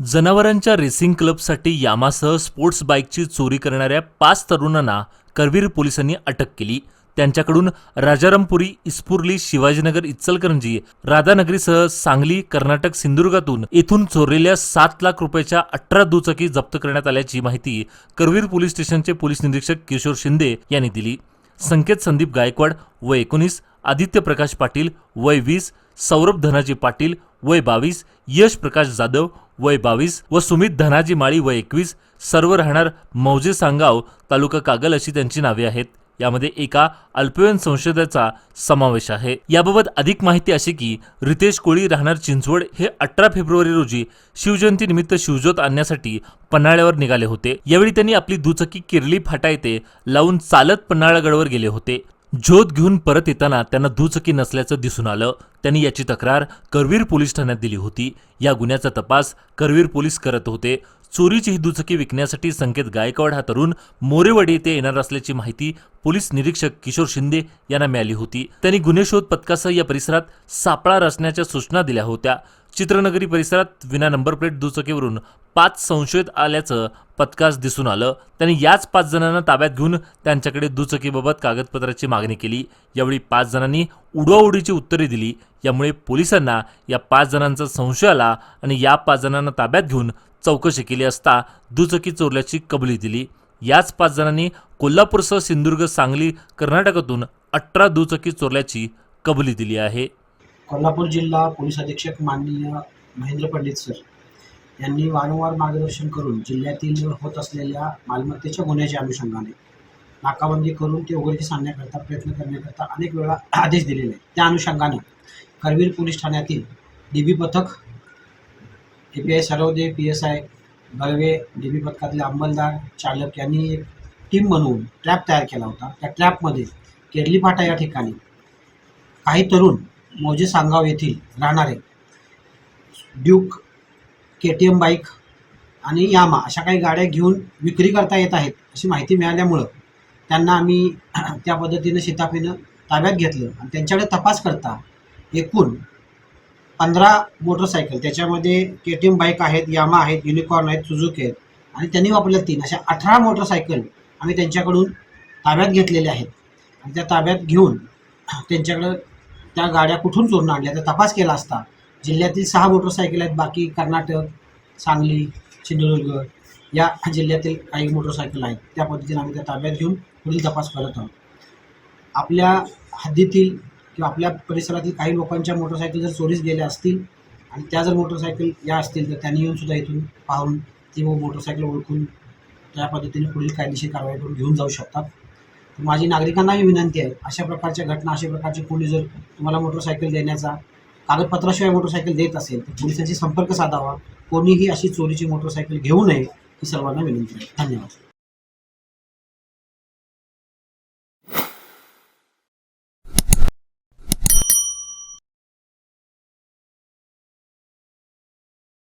जनावरांच्या racing क्लबसाठी यामासह sports बाईकची चोरी करणाऱ्या पाच तरुणांना करवीर पोलिसांनी अटक केली. त्यांच्याकडून राजारामपुरी इस्पुर्ली शिवाजीनगर इचलकरंजी राधानगरीसह सांगली कर्नाटक सिंधुदुर्गातून येथून चोरलेल्या सात लाख रुपयाच्या अठरा दुचाकी जप्त करण्यात आल्याची माहिती करवीर पोलीस स्टेशनचे पोलीस निरीक्षक किशोर शिंदे यांनी दिली. संकेत संदीप गायकवाड वय एकोणीस आदित्य प्रकाश पाटील वय वीस सौरभ धनाजी पाटील वय बावीस यश प्रकाश जाधव वय बावीस व सुमित धनाजी माळी वय एकवीस. सर्व राहणार मौजे सांगाव तालुका कागल अशी त्यांची नावे आहेत. यामध्ये एका अल्पवयीन संशोधकाचा समावेश आहे. याबाबत अधिक माहिती अशी की रितेश कोळी राहणार चिंचवड हे अठरा फेब्रुवारी रोजी शिवजयंती निमित्त शिवज्योत आणण्यासाठी पन्हाळ्यावर निघाले होते. यावेळी त्यांनी आपली दुचाकी किरली फाटा येथे लावून चालत पन्हाळगडवर गेले होते. ज्योत घेऊन परत येताना त्यांना दुचकी नसल्याचं दिसून आलं. त्यांनी याची तक्रार करवीर पोलीस ठाण्यात दिली होती. या गुन्ह्याचा तपास करवीर पोलीस करत होते. चोरीची ही दुचकी विकण्यासाठी संकेत गायकवाड हा तरुण मोरेवाडी येथे येणार असल्याची माहिती पोलीस निरीक्षक किशोर शिंदे यांना मिळाली होती. त्यांनी गुन्हे शोध पथकासह या परिसरात सापळा रचण्याच्या सूचना दिल्या होत्या. चित्रनगरी परिसरात विना नंबर प्लेट दुचाकीवरून पाच संशयित आल्याचं पथकास दिसून आलं. त्यांनी याच पाच जणांना ताब्यात घेऊन त्यांच्याकडे दुचाकीबाबत कागदपत्राची मागणी केली. यावेळी पाच जणांनी उडवाउडीची उत्तरे दिली. यामुळे पोलिसांना या पाच जणांचा संशय आला आणि या पाच जणांना ताब्यात घेऊन चौकशी केली असता दुचाकी चोरल्याची कबुली दिली. याच पाच जणांनी कोल्हापूरसह सिंधुदुर्ग सांगली कर्नाटकातून अठरा दुचाकी चोरल्याची कबुली दिली आहे. कोल्हापूर जिल्हा पोलीस अधीक्षक माननीय महेंद्र पंडित सर यांनी वारंवार मार्गदर्शन करून जिल्ह्यातील होत असलेल्या मालमत्तेच्या गुन्ह्याच्या अनुषंगाने नाकाबंदी करून ते उघडकीस आणण्याकरता प्रयत्न करण्याकरता अनेक वेळा आदेश दिलेले आहेत. त्या अनुषंगाने करवीर पोलीस ठाण्यातील डी बी पथक A P I Sarwade P S I Balve D B पथकातले अंमलदार चालक यांनी एक टीम बनवून ट्रॅप तयार केला होता. त्या ट्रॅपमध्ये केरली फाटा या ठिकाणी काही तरुण मौजे सांगाव येथील राहणारे. Duke K T M bike आणि यामा अशा काही गाड्या घेऊन विक्री करता येत आहेत अशी माहिती मिळाल्यामुळं त्यांना आम्ही त्या पद्धतीनं शिताफीनं ताब्यात घेतलं आणि त्यांच्याकडे तपास करता एकूण पंधरा मोटरसायकल त्याच्यामध्ये के टी एम बाईक आहेत यामा आहेत युनिकॉर्न आहेत सुझुकी आहेत आणि त्यांनी वापरल्या तीन अशा अठरा मोटरसायकल आम्ही त्यांच्याकडून ताब्यात घेतलेल्या आहेत. आणि त्या ताब्यात घेऊन त्यांच्याकडं त्या गाड्या कुठून चोरून आणल्या? तर तपास केला असता. जिल्ह्यातील सहा मोटरसायकल आहेत. बाकी कर्नाटक सांगली सिंधुदुर्ग या जिल्ह्यातील काही मोटरसायकल आहेत. त्या पद्धतीने आम्ही त्या ताब्यात घेऊन पुढील तपास करत आहोत. आपल्या हद्दीतील किंवा आपल्या परिसरातील काही लोकांच्या मोटरसायकल जर चोरीस गेल्या असतील आणि त्या जर मोटरसायकल या असतील तर त्यांनी येऊन सुद्धा इथून पाहून ती मोटरसायकल ओळखून त्या पद्धतीने पुढील कायदेशीर कारवाई करून घेऊन जाऊ शकतात. माझी नागरिकांनाही विनंती आहे अशा प्रकारच्या घटना अशा प्रकारचे कोणी जर तुम्हाला मोटरसायकल देण्याचा कागदपत्राशिवाय मोटरसायकल देत असेल तर पोलिसांशी संपर्क साधावा. कोणीही अशी चोरीची मोटरसायकल घेऊ नये ही सर्वांना विनंती आहे. धन्यवाद.